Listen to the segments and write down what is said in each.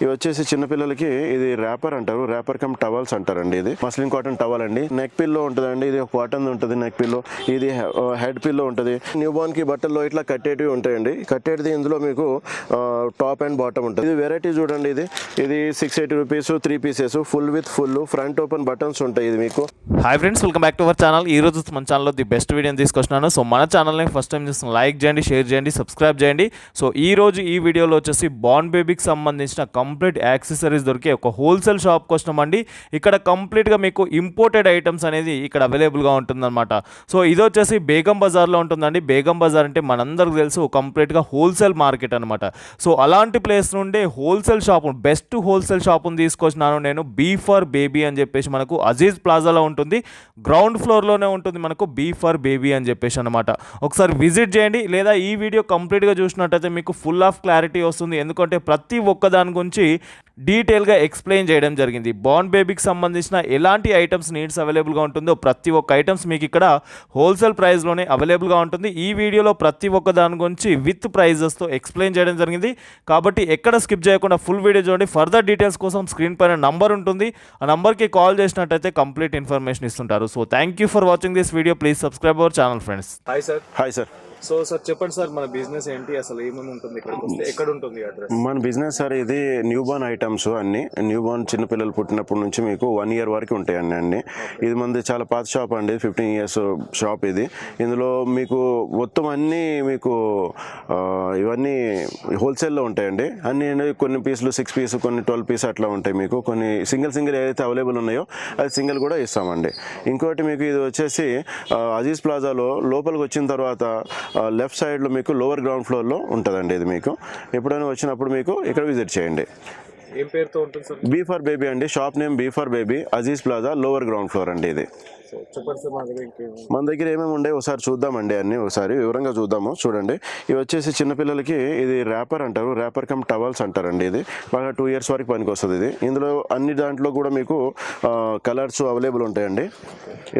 ఇవి వచ్చేసి చిన్నపిల్లలకి ఇది ర్యాపర్ అంటారు. ర్యాపర్ కమ్ టవల్స్ అంటారండి ఇది. మస్లిన్ కాటన్ టవల్ అండి. నెక్ పిల్లో ఉంటుందండి. ఇది ఒక కాటన్ ఉంటుంది నెక్ పిల్లో ఇది హెడ్ పిల్లో ఉంటుంది. న్యూ బోర్న్కి బట్టల్లో ఇట్లా కట్టేటివి ఉంటాయండి. కట్టేటిది ఇందులో మీకు టాప్ అండ్ బాటమ్ ఉంటుంది. ఇది వెరైటీ చూడండి ఇది. ఇది six eighty rupees three pieces full with full front open buttons ఉంటాయి ఇది మీకు. Hi friends welcome back to our channel ఈ రోజు మన ఛానల్లో ది బెస్ట్ వీడియోని తీసుకొచ్చినాను సో మన ఛానల్ని ఫస్ట్ టైం చూస్తున్న లైక్ చేయండి షేర్ చేయండి సబ్స్క్రైబ్ చేయండి. సో ఈ రోజు ఈ వీడియోలో వచ్చేసి బాన్ బేబీకి సంబంధించిన కంప్లీట్ యాక్సెసరీస్ దొరికే ఒక హోల్సేల్ షాప్కి వచ్చినామండి ఇక్కడ కంప్లీట్గా మీకు ఇంపోర్టెడ్ ఐటమ్స్ అనేది ఇక్కడ అవైలబుల్గా ఉంటుందన్నమాట. సో ఇది వచ్చేసి బేగం బజార్లో ఉంటుందండి. బేగం బజార్ అంటే మనందరికి తెలుసు కంప్లీట్గా హోల్సేల్ మార్కెట్ అనమాట సో అలాంటి ప్లేస్ నుండి హోల్సేల్ షాప్ బెస్ట్ హోల్సేల్ షాప్ను తీసుకొచ్చినాను నేను. బీ ఫర్ బేబీ అని చెప్పేసి మనకు అజీజ్ ప్లాజాలో ఉంటుంది. గ్రౌండ్ ఫ్లోర్లోనే ఉంటుంది మనకు బీ ఫర్ బేబీ అని చెప్పేసి అనమాట ఒకసారి విజిట్ చేయండి. లేదా ఈ వీడియో కంప్లీట్గా చూసినట్టయితే మీకు ఫుల్ ఆఫ్ క్లారిటీ వస్తుంది. ఎందుకంటే ప్రతి ఒక్క దాని గురించి డీటెయిల్గా ఎక్స్ప్లెయిన్ చేయడం జరిగింది. బాన్ బేబీకి సంబంధించిన ఎలాంటి ఐటమ్స్ నీడ్స్ అవైలబుల్గా ఉంటుందో ప్రతి ఒక్క ఐటమ్స్ మీకు ఇక్కడ హోల్సేల్ ప్రైస్లోనే అవైలబుల్గా ఉంటుంది. ఈ వీడియోలో ప్రతి ఒక్క దాని గురించి విత్ ప్రైజెస్తో ఎక్స్ప్లెయిన్ చేయడం జరిగింది. కాబట్టి ఎక్కడ స్కిప్ చేయకుండా ఫుల్ వీడియో చూడండి. ఫర్దర్ డీటెయిల్స్ కోసం స్క్రీన్ పైన నంబర్ ఉంటుంది. ఆ నంబర్కి కాల్ చేసినట్టయితే కంప్లీట్ ఇన్ఫర్మేషన్ ఇస్తుంటారు. So thank you for watching this video. Please subscribe our channel friends. Hi sir hi sir so sir చెప్పండి సార్ మన బిజినెస్ ఏంటి? అసలు ఏమేమి ఉంటుంది ఇక్కడికి వస్తే? ఎక్కడ ఉంటుంది అడ్రస్? మన బిజినెస్ సార్ ఇది న్యూ బోర్న్ ఐటమ్స్ అన్ని. న్యూ బోర్న్ చిన్నపిల్లలు పుట్టినప్పటి నుంచి మీకు వన్ ఇయర్ వరకు ఉంటాయి అన్ని అన్ని. ఇది మనది చాలా పాత షాప్ అండి ఫిఫ్టీన్ ఇయర్స్ షాప్ ఇది. ఇందులో మీకు మొత్తం అన్ని మీకు ఇవన్నీ హోల్సేల్లో ఉంటాయండి. అన్ని కొన్ని పీసులు సిక్స్ పీస్ కొన్ని ట్వెల్వ్ పీస్ అట్లా ఉంటాయి మీకు. కొన్ని సింగిల్ సింగిల్ ఏదైతే అవైలబుల్ ఉన్నాయో అది సింగిల్ కూడా ఇస్తామండి. ఇంకోటి మీకు ఇది వచ్చేసి అజీజ్ ప్లాజాలో లోపలికి వచ్చిన తర్వాత లెఫ్ట్ సైడ్లో మీకు లోవర్ గ్రౌండ్ ఫ్లోర్లో ఉంటుందండి ఇది మీకు. ఎప్పుడైనా వచ్చినప్పుడు మీకు ఇక్కడ విజిట్ చేయండి. ఏం పేరుతో ఉంటుంది సార్? బీ ఫర్ బేబీ అండి. Shop name B for baby Aziz plaza lower ground floor అండి ఇది. మన దగ్గర ఏమేమి ఉండే? ఒకసారి చూద్దామండి అన్ని ఒకసారి వివరంగా చూద్దాము చూడండి. ఇవి వచ్చేసి చిన్నపిల్లలకి ఇది ర్యాపర్ అంటారు ర్యాపర్ కమ్ టవల్స్ అంటారండి ఇది. బాగా టూ ఇయర్స్ వరకు పనికి వస్తుంది ఇది. ఇందులో అన్ని దాంట్లో కూడా మీకు కలర్స్ అవైలబుల్ ఉంటాయండి.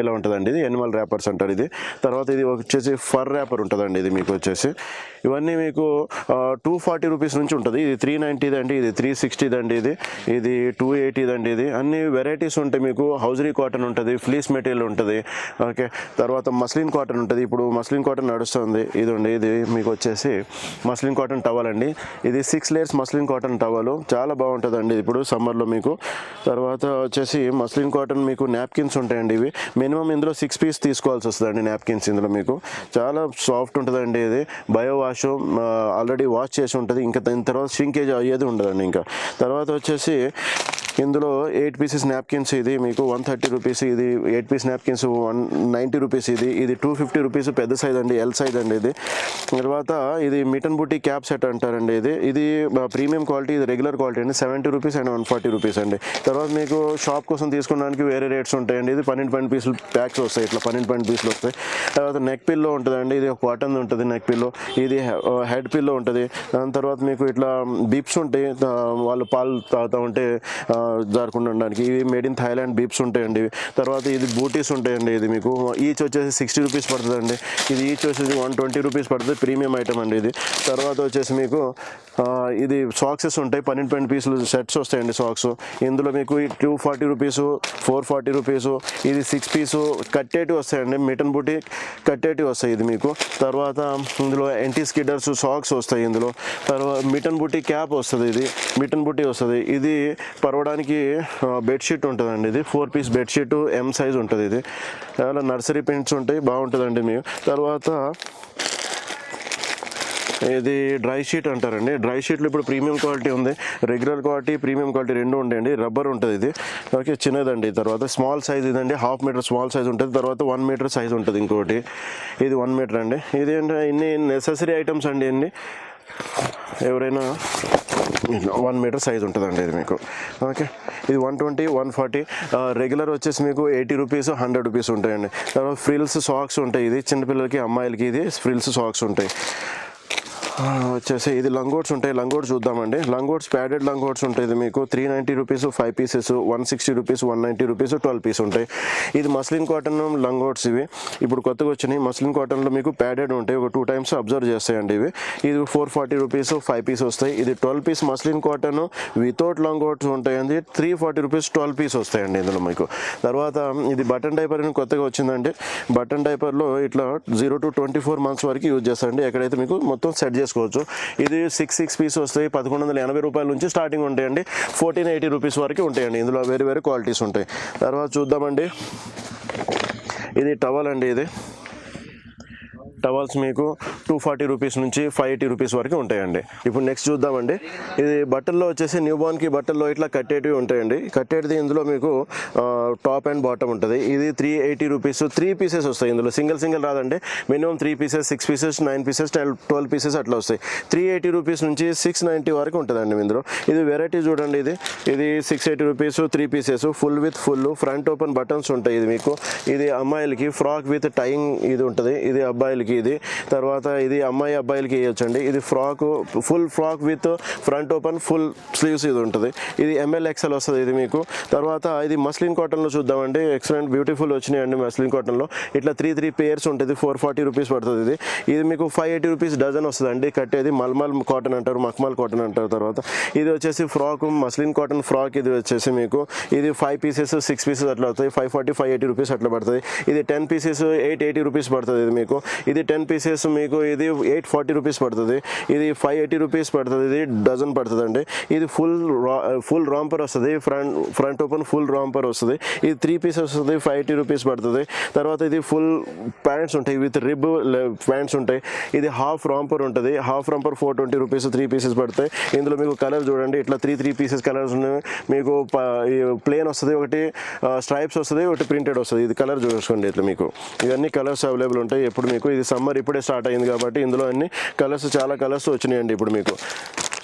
ఇలా ఉంటుందండి ఇది ఎనిమల్ ర్యాపర్స్ అంటారు ఇది. తర్వాత ఇది వచ్చేసి ఫర్ ర్యాపర్ ఉంటుందండి ఇది మీకు వచ్చేసి. ఇవన్నీ మీకు టూ ఫార్టీ రూపీస్ నుంచి ఉంటుంది. ఇది త్రీ నైంటీది అండి ఇది త్రీ సిక్స్టీది అండి ఇది. ఇది టూ ఎయిటీది అండి ఇది. అన్ని వెరైటీస్ ఉంటాయి మీకు హౌజరీ కాటన్ ఉంటుంది ఫ్లీస్ మెటీరియల్ ఉంటుంది. ఓకే. తర్వాత మస్లిన్ కాటన్ ఉంటుంది. ఇప్పుడు మస్లిన్ కాటన్ నడుస్తుంది. ఇది ఉండి ఇది మీకు వచ్చేసి మస్లిన్ కాటన్ టవల్ అండి. ఇది six layers muslin cotton towel. చాలా బాగుంటుందండి. ఇప్పుడు సమ్మర్లో మీకు. తర్వాత వచ్చేసి మస్లిన్ కాటన్ మీకు నాప్కిన్స్ ఉంటాయండి ఇవి. మినిమం ఇందులో సిక్స్ పీస్ తీసుకోవాల్సి వస్తుందండి నాప్కిన్స్ ఇందులో మీకు. చాలా సాఫ్ట్ ఉంటుందండి ఇది. బయో వాష్ ఆల్రెడీ వాష్ చేసి ఉంటుంది. ఇంకా దాని తర్వాత షింకేజ్ అయ్యేది ఉండదండి ఇంకా. తర్వాత వచ్చేసి ఇందులో ఎయిట్ పీసెస్ నాప్కిన్స్ ఇది మీకు వన్ థర్టీ రూపీస్ ఇది eight piece napkins one ninety rupees ఇది ఇది టూ ఫిఫ్టీ రూపీస్ పెద్ద సైజ్ అండి ఎల్ సైజ్ అండి ఇది. తర్వాత ఇది మిటన్ బుట్టి క్యాప్ సెట్ అంటారండి ఇది. ఇది ప్రీమియం క్వాలిటీ ఇది రెగ్యులర్ క్వాలిటీ అండి seventy rupees and one forty rupees అండి. తర్వాత మీకు షాప్ కోసం తీసుకోవడానికి వేరే రేట్స్ ఉంటాయండి. ఇది పన్నెండు పన్నెండు పీసులు ప్యాక్స్ వస్తాయి ఇట్లా పన్నెండు పన్నెండు పీసులు వస్తాయి. తర్వాత నెక్ పిల్లో ఉంటుందండి ఇది ఒక కాటన్ ఉంటుంది నెక్ పిల్లో ఇది హెడ్ పిల్లో ఉంటుంది. దాని తర్వాత మీకు ఇట్లా బీప్స్ ఉంటాయి వాళ్ళు పాలు తాగుతూ ఉంటే జారకుండా ఉండడానికి. ఇవి మేడ్ ఇన్ థాయిలాండ్ బీప్స్ ఉంటాయండి. తర్వాత ఇది బూటీస్ ఉంటాయండి ఇది మీకు. ఈచ్ వచ్చేసి సిక్స్టీ రూపీస్ పడుతుందండి. ఇది ఈచ్ వచ్చేసి వన్ ట్వంటీ రూపీస్ పడుతుంది. ప్రీమియం ఐటమ్ అండి ఇది. తర్వాత వచ్చేసి మీకు ఇది సాక్సెస్ ఉంటాయి పన్నెండు పన్నెండు పీసులు సెట్స్ వస్తాయండి సాక్స్ ఇందులో మీకు two forty rupees four forty rupees ఇది సిక్స్ పీసు కట్టేటివి వస్తాయండి మిటన్ బుట్టి కట్టేటివి వస్తాయి ఇది మీకు. తర్వాత ఇందులో ఎంటీ స్కిడర్స్ సాక్స్ వస్తాయి ఇందులో. తర్వాత మిటన్ బుట్టి క్యాప్ వస్తుంది ఇది మిటన్ బుట్టి వస్తుంది. ఇది పరవడానికి బెడ్షీట్ ఉంటుందండి ఇది four piece bedsheet M size ఉంటుంది ఇది. అలా నర్సరీ పెయింట్స్ ఉంటాయి బాగుంటుందండి మీకు తర్వాత ఇది డ్రై షీట్ అంటారండి. డ్రై షీట్లు ఇప్పుడు ప్రీమియం క్వాలిటీ ఉంది. రెగ్యులర్ క్వాలిటీ ప్రీమియం క్వాలిటీ రెండు ఉండండి రబ్బర్ ఉంటుంది ఇది. ఓకే చిన్నదండి. తర్వాత స్మాల్ సైజ్ ఇదండి. హాఫ్ మీటర్ స్మాల్ సైజ్ ఉంటుంది. తర్వాత వన్ మీటర్ సైజ్ ఉంటుంది ఇంకోటి. ఇది వన్ మీటర్ అండి. ఇది ఏంటంటే ఇన్ని నెససరీ ఐటమ్స్ అండి ఇన్ని. ఎవరైనా వన్ మీటర్ సైజ్ ఉంటుందండి ఇది మీకు. ఓకే ఇది one twenty one forty. Regular వచ్చేసి మీకు ఎయిటీ రూపీస్ హండ్రెడ్ రూపీస్ ఉంటాయండి. తర్వాత ఫ్రిల్స్ సాక్స్ ఉంటాయి. ఇది చిన్నపిల్లలకి అమ్మాయిలకి ఇది ఫ్రిల్స్ సాక్స్ ఉంటాయి. వచ్చేసి ఇది లంగోట్స్ ఉంటాయి. లంగోట్స్ చూద్దామండి. లంగోట్స్ ప్యాడెడ్ లంగోట్స్ ఉంటాయి. మీకు three ninety rupees five pieces one sixty rupees one ninety rupees twelve piece ఉంటాయి. ఇది మస్లిన్ కాటన్ లంగోట్స్ ఇవి. ఇప్పుడు కొత్తగా వచ్చినాయి. మస్లిన్ కాటన్లో మీకు ప్యాడెడ్ ఉంటాయి. ఒక టూ టైమ్స్ అబ్జర్వ్ చేస్తాయండి ఇవి. ఇది four forty rupees five piece వస్తాయి. ఇది twelve piece muslin cotton without langots ఉంటాయండి. Three forty rupees twelve piece వస్తాయండి ఇందులో మీకు. తర్వాత ఇది బటన్ డైపర్ అని కొత్తగా వచ్చిందండి. బటన్ డైపర్లో ఇట్లా zero to twenty four months వరకు యూజ్ చేస్తారండి. ఎక్కడైతే మీకు మొత్తం సెట్ చేసుకోవచ్చు. ఇది సిక్స్ సిక్స్ పీస్ వస్తాయి. పదకొండు వందల ఎనభై రూపాయల నుంచి స్టార్టింగ్ ఉంటాయండి. ఫోర్టీన్ ఎయిటీ రూపీస్ వరకు ఉంటాయండి. ఇందులో వేరే వేరే క్వాలిటీస్ ఉంటాయి. తర్వాత చూద్దామండి. ఇది టవల్ అండి ఇది. టవల్స్ మీకు టూ ఫార్టీ రూపీస్ నుంచి ఫైవ్ ఎయిటీ రూపీస్ వరకు ఉంటాయండి. ఇప్పుడు నెక్స్ట్ చూద్దామండి. ఇది బట్టల్లో వచ్చేసి న్యూ బార్న్కి బట్టల్లో ఇట్లా కట్టేటివి ఉంటాయండి. కట్టేటిది ఇందులో మీకు టాప్ అండ్ బాటమ్ ఉంటుంది. ఇది three eighty rupees three pieces వస్తాయి ఇందులో. సింగిల్ సింగిల్ రాదండి. Minimum three pieces six pieces nine pieces twelve pieces అట్లా వస్తాయి. త్రీ ఎయిటీ రూపీస్ నుంచి సిక్స్ నైంటీ వరకు ఉంటుందండి ఇందులో. ఇది వెరైటీ చూడండి ఇది. ఇది six eighty rupees three pieces full with full front open buttons ఉంటాయి ఇది మీకు. ఇది అమ్మాయిలకి ఫ్రాక్ విత్ టైయింగ్ ఇది ఉంటుంది. ఇది అబ్బాయిలకి ఇది. తర్వాత ఇది అమ్మాయి అబ్బాయిలకి వేయొచ్చండి ఇది frock full frock with front open full sleeves ఇది ఉంటుంది. ఇది ఎంఎల్ ఎక్సెల్ వస్తుంది ఇది మీకు. తర్వాత ఇది మస్లిన్ కాటన్లో చూద్దామండి. ఎక్సలెంట్ బ్యూటిఫుల్ వచ్చినాయండి మస్లిన్ కాటన్లో. ఇట్లా త్రీ త్రీ పేర్స్ ఉంటుంది. ఫోర్ ఫార్టీ రూపీస్ పడుతుంది ఇది. ఇది మీకు ఫైవ్ ఎయిటీ రూపీస్ డజన్ వస్తుందండి. కట్టేది మల్మల్ కాటన్ అంటారు మక్మల్ కాటన్ అంటారు తర్వాత. ఇది వచ్చేసి ఫ్రాక్ మస్లిన్ కాటన్ ఫ్రాక్ ఇది వచ్చేసి మీకు. ఇది ఫైవ్ పీసెస్ సిక్స్ పీసెస్ అట్లా అవుతాయి five forty five eighty rupees అట్లా పడుతుంది. ఇది ten pieces eight eighty rupees పడుతుంది ఇది మీకు. ఇది ఇది టెన్ పీసెస్ మీకు ఇది ఎయిట్ ఫార్టీ రూపీస్ పడుతుంది. ఇది ఫైవ్ ఎయిటీ రూపీస్ పడుతుంది. ఇది డజన్ పడుతుంది అండి ఇది ఫుల్ ఫుల్ రాంపర్ వస్తుంది. Front front open full romper వస్తుంది. ఇది త్రీ పీసెస్ వస్తుంది. ఫైవ్ ఎయిటీ రూపీస్ పడుతుంది. తర్వాత ఇది ఫుల్ ప్యాంట్స్ ఉంటాయి. విత్ రిబ్ ప్యాంట్స్ ఉంటాయి. ఇది హాఫ్ రాంపర్ ఉంటుంది. Half romper four twenty rupees three pieces పడతాయి. ఇందులో మీకు కలర్ చూడండి. ఇట్లా త్రీ త్రీ పీసెస్ కలర్స్ ఉన్నాయి. మీకు ప్లేన్ వస్తుంది ఒకటి స్ట్రైప్స్ వస్తుంది ఒకటి ప్రింటెడ్ వస్తుంది. ఇది కలర్ చూసుకోండి ఇట్లా మీకు. ఇవన్నీ కలర్స్ అవైలబుల్ ఉంటాయి. ఎప్పుడు మీకు ఇది సమ్మర్ ఇప్పుడే స్టార్ట్ అయింది కాబట్టి ఇందులో అన్ని కలర్స్ చాలా కలర్స్ వచ్చినాయండి ఇప్పుడు మీకు.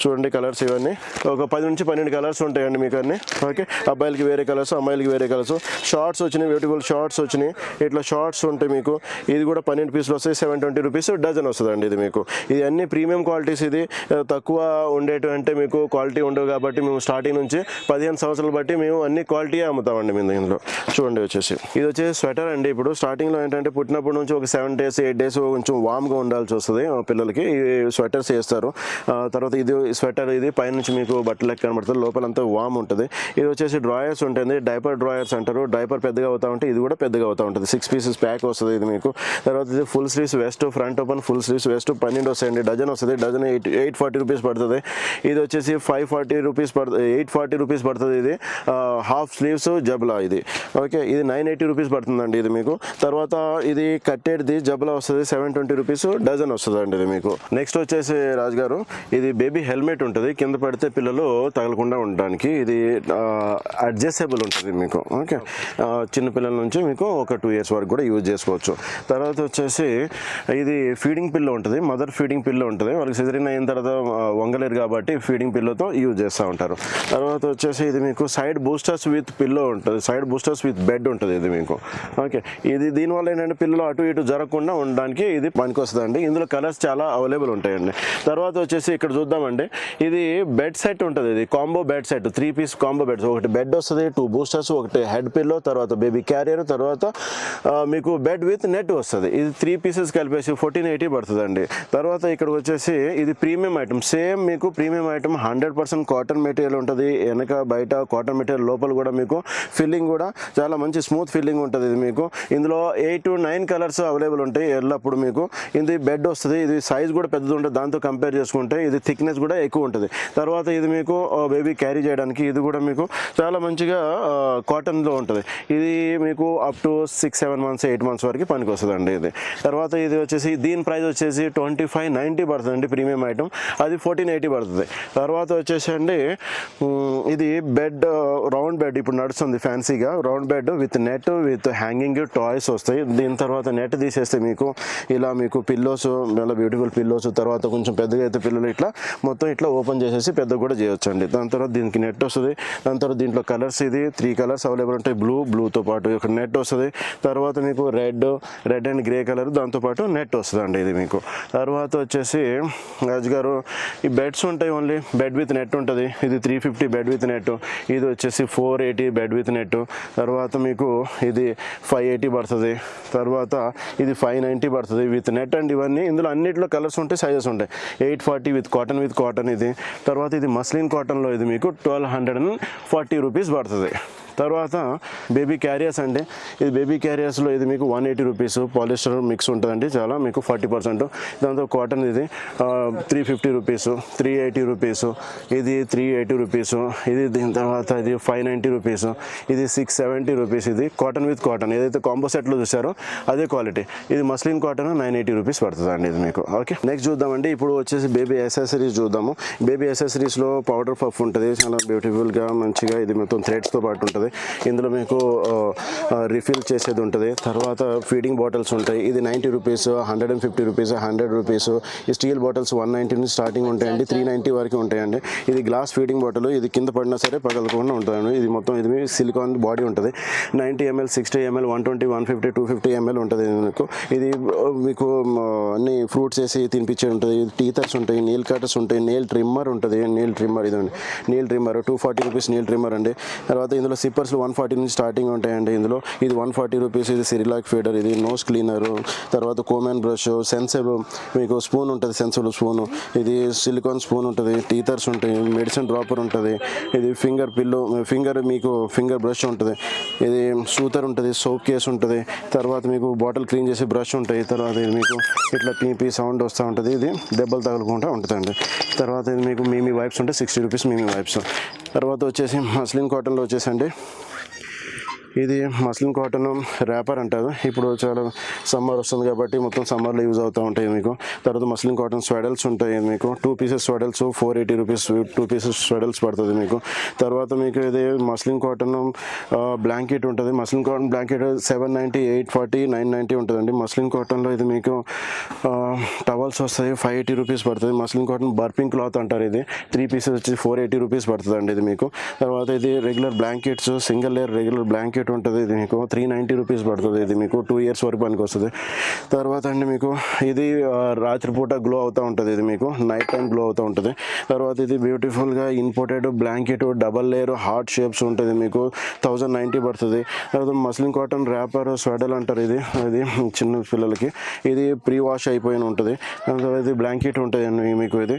చూడండి కలర్స్ ఇవన్నీ. ఒక పది నుంచి పన్నెండు కలర్స్ ఉంటాయండి మీకు అన్ని ఓకే? అబ్బాయిలకి వేరే కలర్స్ అమ్మాయిలకి వేరే కలర్స్. షార్ట్స్ వచ్చినాయి బ్యూటిఫుల్ షార్ట్స్ వచ్చినాయి. ఇట్లా షార్ట్స్ ఉంటాయి మీకు. ఇది కూడా పన్నెండు పీసులు వస్తాయి సెవెన్ ట్వంటీ రూపీస్ డజన్ వస్తుందండి ఇది మీకు. ఇది అన్ని ప్రీమియం క్వాలిటీస్ ఇది. తక్కువ ఉండేటివి అంటే మీకు క్వాలిటీ ఉండవు కాబట్టి మేము స్టార్టింగ్ నుంచి పదిహేను సంవత్సరాలు బట్టి మేము అన్ని క్వాలిటీ అమ్ముతామండి మేము దీనిలో చూడండి వచ్చేసి. ఇది వచ్చేసి స్వెటర్ అండి ఇప్పుడు. స్టార్టింగ్లో ఏంటంటే పుట్టినప్పటి నుంచి ఒక సెవెన్ డేస్ ఎయిట్ డేస్ కొంచెం వామ్గా ఉండాల్సి వస్తుంది. పిల్లలకి ఈ స్వెటర్స్ వేస్తారు. ఆ, తర్వాత ఇది స్వెటర్ ఇది పైనుంచి మీకు బట్టలు లెక్క కనబడుతుంది. లోపలంతా వామ్ ఉంటుంది. ఇది వచ్చేసి డ్రాయర్స్ ఉంటుంది. డైపర్ డ్రాయర్స్ అంటారు. డైపర్ పెద్దగా అవుతా ఉంటే ఇది కూడా పెద్దగా అవుతా ఉంటుంది. సిక్స్ పీసెస్ ప్యాక్ వస్తుంది ఇది మీకు. తర్వాత ఇది full sleeves vest front open full sleeves vest పన్నెండు వస్తాయండి. డజన్ వస్తుంది. Dozen eight eight forty rupees పడుతుంది. ఇది వచ్చేసి ఫైవ్ ఫార్టీ రూపీస్ పడుతుంది ఎయిట్ ఫార్టీ రూపీస్ పడుతుంది ఇది. హాఫ్ స్లీవ్స్ జబ్లా ఇది. ఓకే ఇది నైన్ ఎయిటీ రూపీస్ పడుతుందండి ఇది మీకు. తర్వాత ఇది కట్టేది జబ్లా వస్తుంది. సెవెన్ ట్వంటీ రూపీస్ డజన్ వస్తుందండి ఇది మీకు. నెక్స్ట్ వచ్చేసి రాజు గారు ఇది బేబీ హెల్మెట్ ఉంటుంది కింద పడితే పిల్లలు తగలకుండా ఉండడానికి. ఇది అడ్జస్టబుల్ ఉంటుంది మీకు ఓకే? చిన్నపిల్లల చిన్న పిల్లల నుంచి మీకు ఒక టూ ఇయర్స్ వరకు కూడా యూజ్ చేసుకోవచ్చు. తర్వాత వచ్చేసి ఇది ఫీడింగ్ పిల్ల ఉంటుంది మదర్ ఫీడింగ్ పిల్ల ఉంటుంది. వాళ్ళకి సిజరిన్ అయిన తర్వాత వంగలేరు కాబట్టి ఫీడింగ్ పిల్లతో యూజ్ చేస్తూ ఉంటారు. తర్వాత వచ్చేసి ఇది మీకు సైడ్ బూస్టర్స్ విత్ పిల్లో ఉంటుంది సైడ్ బూస్టర్స్ విత్ బెడ్ ఉంటుంది ఇది మీకు ఓకే? ఇది దీనివల్ల ఏంటంటే పిల్లలు అటు ఇటు జరగకుండా ఉండడానికి ఇది పనికొస్తుందండి. ఇందులో కలర్స్ చాలా అవైలబుల్ ఉంటాయండి. తర్వాత వచ్చేసి ఇక్కడ చూద్దామండి ఇది బెడ్ సెట్ ఉంటుంది. ఇది combo bed set three piece combo beds ఒకటి బెడ్ వస్తుంది టూ బూస్టర్స్ ఒకటి హెడ్ పిల్లో తర్వాత బేబీ క్యారియర్ తర్వాత మీకు బెడ్ విత్ నెట్ వస్తుంది. ఇది త్రీ పీసెస్ కలిపేసి ఫోర్టీన్ ఎయిటీ పడుతుందండి. తర్వాత ఇక్కడ వచ్చేసి ఇది ప్రీమియం ఐటమ్ సేమ్ మీకు premium item hundred percent cotton material ఉంటుంది. వెనక బయట కాటన్ మెటీరియల్ లోపల కూడా మీకు ఫిల్లింగ్ కూడా చాలా మంచి స్మూత్ ఫిల్లింగ్ ఉంటుంది ఇది మీకు. ఇందులో eight to nine colours available ఉంటాయి. ఎల్లప్పుడు మీకు. ఇది బెడ్ వస్తుంది. ఇది సైజ్ కూడా పెద్దది ఉంటుంది. దాంతో కంపేర్ చేసుకుంటే ఇది థిక్నెస్ కూడా ఎక్కువ ఉంటుంది. తర్వాత ఇది మీకు బేబీ క్యారీ చేయడానికి ఇది కూడా మీకు చాలా మంచిగా కాటన్లో ఉంటుంది. ఇది మీకు up to six seven months eight months వరకు పనికి వస్తుందండి ఇది. తర్వాత ఇది వచ్చేసి దీని ప్రైస్ వచ్చేసి ట్వంటీ ఫైవ్ నైంటీ పడుతుందండి ప్రీమియం ఐటమ్ అది ఫోర్టీన్ ఎయిటీ పడుతుంది. తర్వాత వచ్చేసి అండి ఇది బెడ్ రౌండ్ బెడ్ ఇప్పుడు నడుస్తుంది ఫ్యాన్సీగా round bed with net with hanging toys వస్తాయి. దీని తర్వాత నెట్ తీసేస్తే మీకు ఇలా మీకు పిల్లోస్ చాలా బ్యూటిఫుల్ పిల్లోస్ తర్వాత కొంచెం పెద్దగా అయితే పిల్లలు ఇట్లా మొత్తం మొత్తం ఇట్లా ఓపెన్ చేసేసి పెద్ద కూడా చేయొచ్చు అండి దాని తర్వాత దీనికి నెట్ వస్తుంది. దాని తర్వాత దీంట్లో కలర్స్ ఇది త్రీ కలర్స్ అవైలబుల్ ఉంటాయి. బ్లూ బ్లూతో పాటు ఒక నెట్ వస్తుంది. తర్వాత మీకు red red and grey colour దాంతోపాటు నెట్ వస్తుంది అండి ఇది మీకు. తర్వాత వచ్చేసి రాజు గారు ఈ బెడ్స్ ఉంటాయి ఓన్లీ. బెడ్ విత్ నెట్ ఉంటుంది. ఇది three fifty bed with net. ఇది వచ్చేసి four eighty bed with net. తర్వాత మీకు ఇది ఫైవ్ ఎయిటీ పడుతుంది. తర్వాత ఇది ఫైవ్ నైంటీ పడుతుంది విత్ నెట్ అండ్ ఇవన్నీ. ఇందులో అన్నిట్లో కలర్స్ ఉంటాయి సైజెస్ ఉంటాయి. Eight forty with cotton with cotton ఇది. తర్వాత ఇది మస్లిన్ కాటన్లో ఇది మీకు twelve hundred and forty rupees పడుతుంది. తర్వాత బేబీ క్యారియర్స్ అంటే ఇది బేబీ క్యారియర్స్లో ఇది మీకు one eighty rupees polyester mix ఉంటుందండి. చాలా మీకు ఫార్టీ పర్సెంట్. దాంతో కాటన్ ఇది three fifty rupees three eighty rupees ఇది త్రీ ఎయిటీ రూపీస్ ఇది దీని తర్వాత ఇది ఫైవ్ నైంటీ రూపీస్ ఇది సిక్స్ సెవెంటీ రూపీస్ ఇది కాటన్ విత్ కాటన్. ఏదైతే కాంబో సెట్లో చూసారో అదే క్వాలిటీ. ఇది muslin cotton nine eighty rupees పడుతుంది అండి ఇది మీకు. ఓకే. నెక్స్ట్ చూద్దామండి. ఇప్పుడు వచ్చేసి బేబీ యాక్సెసరీస్ చూద్దాము. బేబీ యాక్సెసరీస్లో పౌడర్ పఫ్ ఉంటుంది. చాలా బ్యూటిఫుల్గా మంచిగా ఇది మొత్తం థ్రెడ్స్తో పాటు ఉంటుంది. ఇందులో మీకు రిఫిల్ చేసేది ఉంటుంది. తర్వాత ఫీడింగ్ బాటిల్స్ ఉంటాయి. ఇది ninety rupees hundred and fifty rupees hundred rupees ఈ స్టీల్ బాటిల్స్ వన్ నైంటీ నుంచి స్టార్టింగ్ ఉంటాయండి. త్రీ నైంటీ వరకు ఉంటాయండి. ఇది గ్లాస్ ఫీడింగ్ బాటిల్ ఇది కింద పడినా సరే పగలకుండా ఉంటుందండి. ఇది మొత్తం ఇది సిలికాన్ బాడీ ఉంటుంది. Ninety ML sixty ML one twenty one fifty two fifty ML ఉంటుంది ఇది మీకు. ఇది మీకు అన్ని ఫ్రూట్స్ వేసి తినిపించే ఉంటుంది. టీతర్స్ ఉంటాయి నీల్ కటర్స్ ఉంటాయి నేల్ ట్రిమ్మర్ ఉంటుంది. నీల్ ట్రిమ్మర్ ఇదండి. Nail trimmer two forty rupees nail trimmer అండి. తర్వాత ఇందులో స్లిప్పర్స్లు వన్ ఫార్టీ నుంచి స్టార్టింగ్ ఉంటాయండి ఇందులో. ఇది వన్ ఫార్టీ రూపీస్ ఇది సిరిలాక్ ఫీడర్ ఇది నోస్ క్లీనరు తర్వాత కోమెన్ బ్రష్ సెన్సిబుల్ మీకు స్పూన్ ఉంటుంది సెన్సిబుల్ స్పూన్. ఇది సిలికాన్ స్పూన్ ఉంటుంది టీథర్స్ ఉంటాయి మెడిసిన్ డ్రాపర్ ఉంటుంది. ఇది ఫింగర్ పిల్లు ఫింగర్ మీకు ఫింగర్ బ్రష్ ఉంటుంది. ఇది సూతర్ ఉంటుంది సోప్ కేస్ ఉంటుంది. తర్వాత మీకు బాటిల్ క్లీన్ చేసే బ్రష్ ఉంటాయి. తర్వాత ఇది మీకు ఇట్లా పీపీ సౌండ్ వస్తూ ఉంటుంది. ఇది దెబ్బలు తగలకుండా ఉంటుందండి. తర్వాత ఇది మీకు మీమీ వైప్స్ ఉంటే సిక్స్టీ రూపీస్ మీమీ వైప్స్. తర్వాత వచ్చేసి మస్లిన్ కాటన్లో వచ్చేసండి. ఇది మస్లిన్ కాటన్ ర్యాపర్ అంటారు. ఇప్పుడు చాలా సమ్మర్ వస్తుంది కాబట్టి మొత్తం సమ్మర్లో యూజ్ అవుతూ ఉంటాయి మీకు. తర్వాత మస్లిన్ కాటన్ స్వెడల్స్ ఉంటాయి మీకు. Two pieces swaddles four eighty rupees two pieces swaddles పడుతుంది మీకు. తర్వాత మీకు ఇది మస్లిన్ కాటన్ బ్లాంకెట్ ఉంటుంది. Muslin cotton blanket seven ninety eight forty nine ninety ఉంటుందండి. మస్లిన్ కాటన్లో ఇది మీకు టవల్స్ వస్తాయి ఫైవ్ ఎయిటీ రూపీస్ పడుతుంది. మస్లిన్ కాటన్ బర్పింగ్ క్లాత్ అంటారు ఇది. త్రీ పీసెస్ వచ్చి ఫోర్ ఎయిటీ రూపీస్ పడుతుంది అండి ఇది మీకు. తర్వాత ఇది regular blankets single layer regular blanket ఉంటుంది ఇది మీకు త్రీ నైంటీ రూపీస్ పడుతుంది ఇది మీకు టూ ఇయర్స్ వరకు పనికి వస్తుంది. తర్వాత అండి మీకు ఇది రాత్రిపూట గ్లో అవుతూ ఉంటుంది ఇది మీకు నైట్ టైం గ్లో అవుతూ ఉంటుంది. తర్వాత ఇది బ్యూటిఫుల్గా imported blanket double layer heart shapes ఉంటుంది మీకు థౌజండ్ నైంటీ పడుతుంది. తర్వాత మస్లిన్ కాటన్ ర్యాపర్ స్వెడల్ అంటారు ఇది ఇది చిన్న పిల్లలకి. ఇది ప్రీ వాష్ అయిపోయిన ఉంటుంది. తర్వాత ఇది బ్లాంకెట్ ఉంటుంది అండి మీకు ఇది.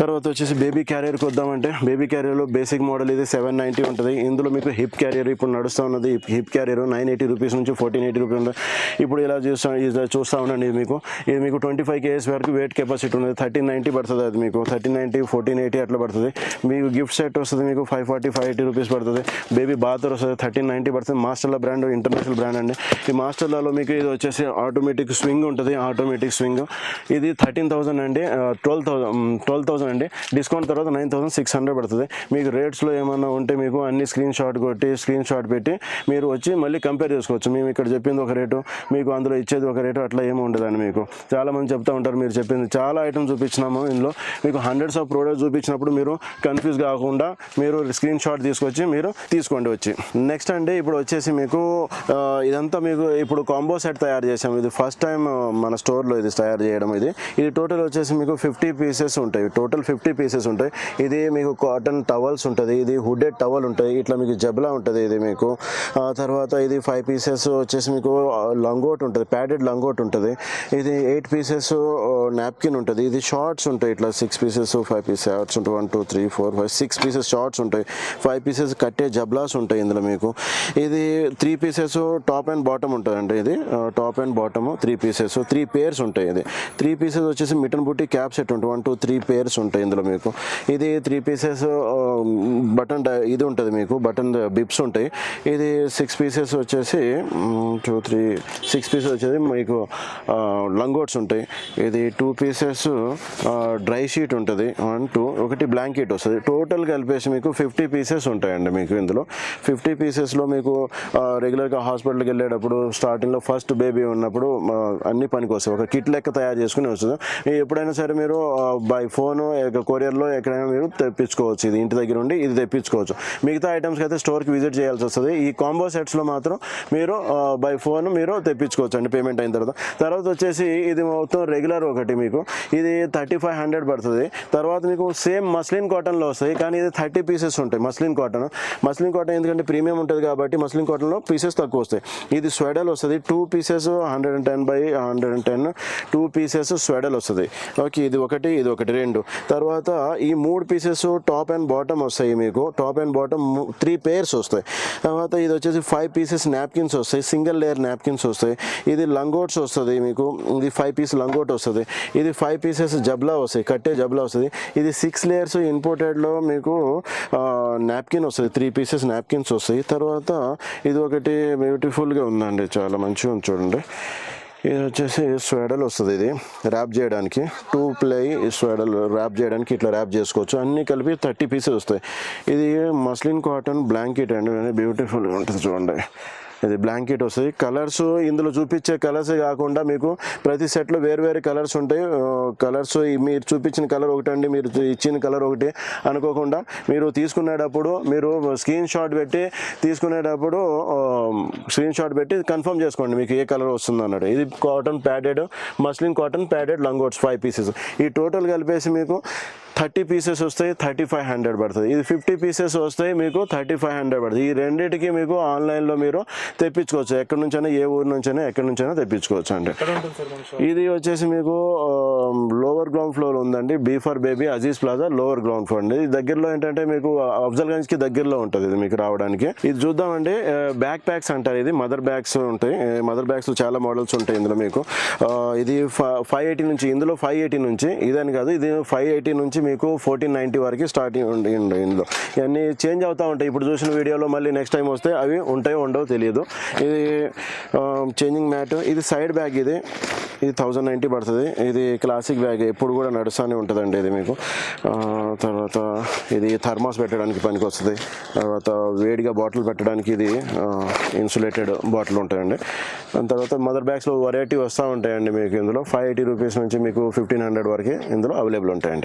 తర్వాత వచ్చేసి బేబీ క్యారియర్కి వద్దామంటే బేబీ క్యారియర్లో బేసిక్ మోడల్ ఇది సెవెన్ నైంటీ ఉంటుంది. ఇందులో మీకు హిప్ క్యారియర్ ఇప్పుడు నడుస్తూ ఉన్నది hip carrier nine eighty rupees నుంచి ఫోర్టీన్ ఎయిటీ రూపీస్ ఉంటుంది ఇప్పుడు ఇలా చూస్తా ఇది చూస్తూ ఉండండి ఇది మీకు. ఇది మీకు ట్వంటీ ఫైవ్ కేఎస్ వరకు వెయిట్ కెపాసిటీ ఉంది థర్టీన్ నైంటీ పడుతుంది అది మీకు. థర్టీన్ నైంటీ ఫోర్టీన్ ఎయిటీ అట్లా పడుతుంది. మీకు గిఫ్ట్ సెట్ వస్తుంది మీకు five forty five eighty rupees పడుతుంది. బేబీ బాతర్ వస్తుంది థర్టీన్ నైంటీ పడుతుంది. మాస్టర్ల బ్రాండ్ ఇంటర్నేషనల్ బ్రాండ్ అండి. ఈ మాస్టర్లలో మీకు ఇది వచ్చేసి ఆటోమేటిక్ స్వింగ్ ఉంటుంది. ఆటోమేటిక్ స్వింగ్ ఇది థర్టీన్ థౌసండ్ అండి. ట్వెల్వ్ థౌసండ్ ట్వెల్వ్ థౌసండ్ అండి. డిస్కౌంట్ తర్వాత నైన్ థౌసండ్ సిక్స్ హండ్రెడ్ పడుతుంది. మీకు రేట్స్లో ఏమన్నా ఉంటే మీకు అన్ని స్క్రీన్ షాట్ కొట్టి స్క్రీన్ షాట్ పెట్టి మీరు వచ్చి మళ్ళీ కంపేర్ చేసుకోవచ్చు. మేము ఇక్కడ చెప్పింది ఒక రేటు మీకు అందులో ఇచ్చేది ఒక రేటు అట్లా ఏమి ఉండదండి మీకు. చాలా మంది చెప్తా ఉంటారు మీరు చెప్పింది. చాలా ఐటమ్స్ చూపించినాము ఇందులో. మీకు హండ్రెడ్స్ ఆఫ్ ప్రోడక్ట్స్ చూపించినప్పుడు మీరు కన్ఫ్యూజ్ కాకుండా మీరు స్క్రీన్ షాట్ తీసుకొచ్చి మీరు తీసుకోండి వచ్చి. నెక్స్ట్ అండి ఇప్పుడు వచ్చేసి మీకు ఇదంతా మీకు ఇప్పుడు కాంబో సెట్ తయారు చేసాము ఇది ఫస్ట్ టైం మన స్టోర్లో ఇది తయారు చేయడం ఇది. ఇది టోటల్ వచ్చేసి మీకు ఫిఫ్టీ పీసెస్ ఉంటాయి. టోటల్ ఫిఫ్టీ పీసెస్ ఉంటాయి. ఇది మీకు కాటన్ టవల్స్ ఉంటుంది ఇది హుడెడ్ టవల్ ఉంటుంది ఇట్లా మీకు జబ్లా ఉంటుంది ఇది మీకు. తర్వాత ఇది ఫైవ్ పీసెస్ వచ్చేసి మీకు లంగోట్ ఉంటుంది ప్యాడెడ్ లంగోట్ ఉంటుంది. ఇది ఎయిట్ పీసెస్ నాప్కిన్ ఉంటుంది. ఇది షార్ట్స్ ఉంటాయి ఇట్లా six pieces five pieces shorts ఉంటాయి. One two three four five six pieces shorts ఉంటాయి. ఫైవ్ పీసెస్ కట్టే జబ్లాస్ ఉంటాయి ఇందులో మీకు. ఇది three pieces top and bottom ఉంటుందండి ఇది. Top and bottom three pieces three pairs ఉంటాయి ఇది. త్రీ పీసెస్ వచ్చేసి మిటన్ బుట్టి క్యాప్ సెట్ ఉంటుంది. వన్ టూ త్రీ పేర్స్ ఉంటాయి ఇందులో మీకు. ఇది త్రీ పీసెస్ బటన్ ఇది ఉంటుంది మీకు బటన్ బిప్స్ uh, ఉంటాయి. ఇది ఇది సిక్స్ పీసెస్ వచ్చేసి టూ త్రీ సిక్స్ పీసెస్ వచ్చేసి మీకు లంగోట్స్ ఉంటాయి. ఇది టూ పీసెస్ డ్రై షీట్ ఉంటుంది. వన్ టూ ఒకటి బ్లాంకెట్ వస్తుంది. టోటల్ కలిపేసి మీకు ఫిఫ్టీ పీసెస్ ఉంటాయండి మీకు ఇందులో. ఫిఫ్టీ పీసెస్లో మీకు రెగ్యులర్గా హాస్పిటల్కి వెళ్ళేటప్పుడు స్టార్టింగ్లో ఫస్ట్ బేబీ ఉన్నప్పుడు అన్ని పనికి వస్తాయి. ఒక కిట్ లెక్క తయారు చేసుకుని వస్తుంది. ఎప్పుడైనా సరే మీరు బై ఫోన్ కొరియర్లో ఎక్కడైనా మీరు తెప్పించుకోవచ్చు. ఇది ఇంటి దగ్గర ఉండి ఇది తెప్పించుకోవచ్చు. మిగతా ఐటమ్స్కి అయితే స్టోర్కి విజిట్ చేయాల్సి వస్తుంది. ఈ కాంబో సెట్స్లో మాత్రం మీరు బై ఫోన్ మీరు తెప్పించుకోవచ్చు అండి పేమెంట్ అయిన తర్వాత. తర్వాత వచ్చేసి ఇది మొత్తం రెగ్యులర్ ఒకటి మీకు. ఇది థర్టీ ఫైవ్ హండ్రెడ్ పడుతుంది. తర్వాత మీకు సేమ్ మస్లిన్ కాటన్లో వస్తాయి కానీ ఇది థర్టీ పీసెస్ ఉంటాయి మస్లిన్ కాటన్. మస్లిన్ కాటన్ ఎందుకంటే ప్రీమియం ఉంటుంది కాబట్టి మస్లిన్ కాటన్లో పీసెస్ తక్కువ వస్తాయి. ఇది స్వెడల్ వస్తుంది two pieces hundred and ten by hundred and ten two pieces swaddle వస్తుంది. ఓకే ఇది ఒకటి ఇది ఒకటి రెండు. తర్వాత ఈ మూడు పీసెస్ టాప్ అండ్ బాటమ్ వస్తాయి మీకు. Top and bottom three pairs వస్తాయి. తర్వాత ఇది వచ్చేసి ఫైవ్ పీసెస్ నాప్కిన్స్ వస్తాయి. సింగిల్ లేయర్ నాప్కిన్స్ వస్తాయి. ఇది లంగోట్స్ వస్తుంది మీకు. ఇది ఫైవ్ పీస్ లంగోట్ వస్తుంది. ఇది ఫైవ్ పీసెస్ జబ్లా వస్తాయి. కట్టే జబ్లా వస్తుంది. ఇది సిక్స్ లేయర్స్ ఇంపోర్టెడ్లో మీకు నాప్కిన్ వస్తుంది. త్రీ పీసెస్ నాప్కిన్స్ వస్తాయి. తర్వాత ఇది ఒకటి బ్యూటిఫుల్గా ఉందండి. చాలా మంచిగా ఉంది చూడండి. ఇది వచ్చేసి స్వెడల్ వస్తుంది ఇది. ర్యాప్ చేయడానికి. టూ ప్లై స్వెడల్ ర్యాప్ చేయడానికి ఇట్లా ర్యాప్ చేసుకోవచ్చు. అన్నీ కలిపి థర్టీ పీసెస్ వస్తాయి. ఇది మస్లిన్ కాటన్ బ్లాంకెట్ అండి. బ్యూటిఫుల్గా ఉంటుంది చూడండి. ఇది బ్లాంకెట్ వస్తుంది. కలర్స్ ఇందులో చూపించే కలర్స్ కాకుండా మీకు ప్రతి సెట్లో వేరు వేరు కలర్స్ ఉంటాయి. కలర్స్ మీరు చూపించిన కలర్ ఒకటి అండి మీరు ఇచ్చిన కలర్ ఒకటి అనుకోకుండా మీరు తీసుకునేటప్పుడు మీరు స్క్రీన్ షాట్ పెట్టి తీసుకునేటప్పుడు స్క్రీన్ షాట్ పెట్టి కన్ఫర్మ్ చేసుకోండి మీకు ఏ కలర్ వస్తుంది అన్నాడు ఇది cotton padded muslin cotton padded langots five pieces ఈ టోటల్ కలిపేసి మీకు థర్టీ పీసెస్ వస్తాయి థర్టీ ఫైవ్ హండ్రెడ్ పడుతుంది. ఇది ఫిఫ్టీ పీసెస్ వస్తాయి మీకు థర్టీ ఫైవ్ హండ్రెడ్ పడుతుంది. ఈ రెండింటికి మీకు ఆన్లైన్లో మీరు తెప్పించుకోవచ్చు. ఎక్కడి నుంచైనా ఏ ఊరు నుంచైనా ఎక్కడి నుంచైనా తెప్పించుకోవచ్చు అండి ఇది వచ్చేసి మీకు లోవర్ గ్రౌండ్ ఫ్లోర్ ఉందండి. B for baby Aziz plaza lower ground floor అండి. ఇది దగ్గరలో ఏంటంటే మీకు అఫ్జల్గంజ్కి దగ్గరలో ఉంటుంది ఇది మీకు రావడానికి. ఇది చూద్దామండి బ్యాక్ ప్యాక్స్ అంటారు ఇది. మదర్ బ్యాగ్స్ ఉంటాయి. మదర్ బ్యాగ్స్ చాలా మోడల్స్ ఉంటాయి ఇందులో మీకు. ఇది ఫైవ్ ఎయిటీ నుంచి ఇందులో ఫైవ్ ఎయిటీ నుంచి ఇదని కాదు ఇది ఫైవ్ ఎయిటీ నుంచి మీకు ఫోర్టీన్ నైంటీ వరకు స్టార్టింగ్ ఉంది ఇందులో ఇవన్నీ చేంజ్ అవుతూ ఉంటాయి. ఇప్పుడు చూసిన వీడియోలో మళ్ళీ నెక్స్ట్ టైం వస్తే అవి ఉంటాయో ఉండవో తెలియదు. ఇది చేంజింగ్ మ్యాట్ ఇది సైడ్ బ్యాగ్ ఇది. ఇది థౌజండ్ నైంటీ పడుతుంది. ఇది క్లాసిక్ బ్యాగ్ ఎప్పుడు కూడా నడుస్తూనే ఉంటుందండి ఇది మీకు. తర్వాత ఇది థర్మాస్ పెట్టడానికి పనికి వస్తుంది తర్వాత వేడిగా బాటిల్ పెట్టడానికి ఇది ఇన్సులేటెడ్ బాటిల్ ఉంటాయండి దాని తర్వాత మదర్ బ్యాగ్స్లో వెరైటీ వస్తూ ఉంటాయండి మీకు ఇందులో. ఫైవ్ ఎయిటీ రూపీస్ నుంచి మీకు ఫిఫ్టీన్ హండ్రెడ్ వరకు ఇందులో అవైలబుల్ ఉంటాయండి.